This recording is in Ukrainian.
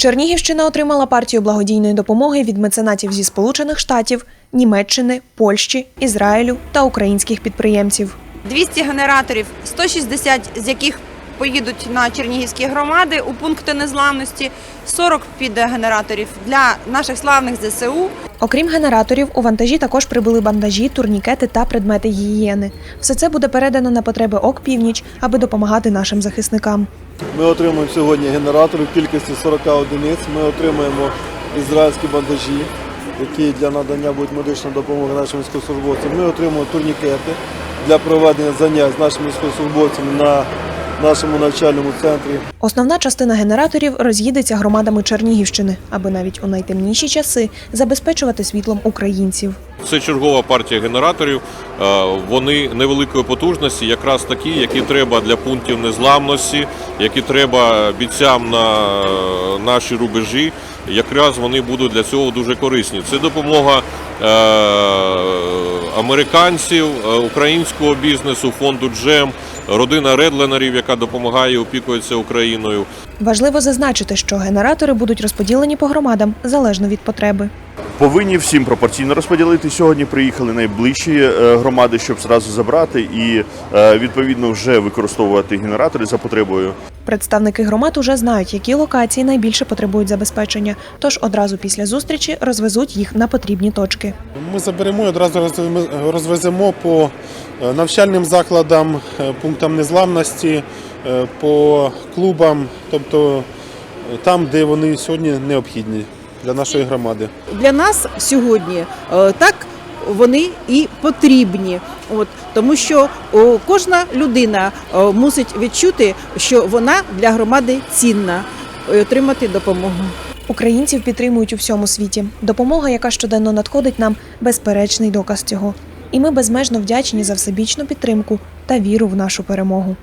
Чернігівщина отримала партію благодійної допомоги від меценатів зі Сполучених Штатів, Німеччини, Польщі, Ізраїлю та українських підприємців. 200 генераторів, 160 з яких поїдуть на чернігівські громади у пункти незламності, 40 піде генераторів для наших славних ЗСУ. Окрім генераторів, у вантажі також прибули бандажі, турнікети та предмети гігієни. Все це буде передано на потреби ОК Північ, аби допомагати нашим захисникам. Ми отримуємо сьогодні генератори в кількості 40 одиниць. Ми отримуємо ізраїльські бандажі, які для надання будуть медичної допомоги нашим військовослужбовцям. Ми отримуємо турнікети для проведення занять з нашими військовослужбовцями на нашому навчальному центрі. Основна частина генераторів роз'їдеться громадами Чернігівщини, аби навіть у найтемніші часи забезпечувати світлом українців. Це чергова партія генераторів. Е, Вони невеликої потужності, якраз такі, які треба для пунктів незламності, які треба бійцям на е, наші рубежі. Якраз вони будуть для цього дуже корисні. Це допомога е, американців, е, українського бізнесу, фонду Джем, родина Редленерів, яка допомагає і опікується Україною. Важливо зазначити, що генератори будуть розподілені по громадам залежно від потреби. Повинні всім пропорційно розподілити. Сьогодні приїхали найближчі е, громади, щоб зразу забрати і е, відповідно вже використовувати генератори за потребою. Представники громад уже знають, які локації найбільше потребують забезпечення, тож одразу після зустрічі розвезуть їх на потрібні точки. Ми заберемо і одразу розвеземо- розвеземо по е, навчальним закладам, е, пунктам незламності, е, по клубам, тобто там, де вони сьогодні необхідні для нашої громади. для нас сьогодні так вони і потрібні. От тому, що кожна людина е, мусить відчути, що вона для громади цінна, і отримати допомогу. Українців підтримують у всьому світі. Допомога, яка щоденно надходить нам, безперечний доказ цього. І ми безмежно вдячні за всебічну підтримку та віру в нашу перемогу.